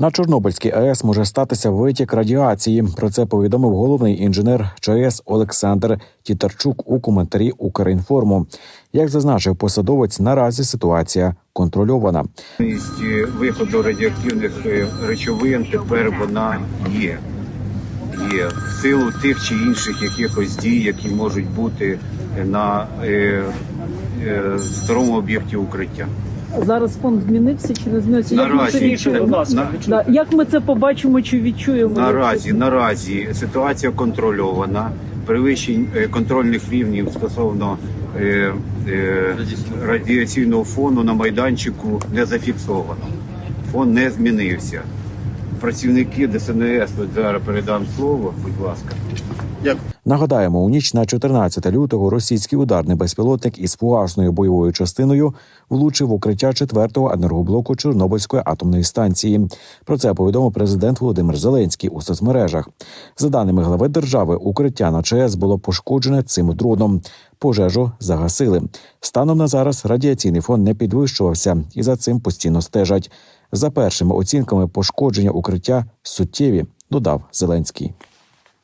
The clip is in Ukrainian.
На Чорнобильській АЕС може статися витік радіації. Про це повідомив головний інженер ЧАЕС Олександр Тітарчук у коментарі Укрінформу. Як зазначив посадовець, наразі ситуація контрольована. Виходу радіоактивних е, речовин тепер вона є. Є в силу тих чи інших якихось дій, які можуть бути на е, е, старому об'єкті укриття. Зараз фонд змінився чи не змінився? Як ми це Наразі, відчуємо? на, Да. Як ми це побачимо чи відчуємо? наразі, наразі ситуація контрольована. Перевищень е, контрольних рівнів стосовно е, е, радіаційного фону на майданчику не зафіксовано. Фон не змінився. Працівники ДСНС, от зараз передам слово, будь ласка. Нагадаємо, у ніч на 14 лютого російський ударний безпілотник із фугасною бойовою частиною влучив укриття 4-го енергоблоку Чорнобильської атомної станції. Про це повідомив президент Володимир Зеленський у соцмережах. За даними глави держави, укриття на ЧАЕС було пошкоджене цим дроном. Пожежу загасили. Станом на зараз радіаційний фон не підвищувався, і за цим постійно стежать. За першими оцінками пошкодження укриття суттєві, додав Зеленський.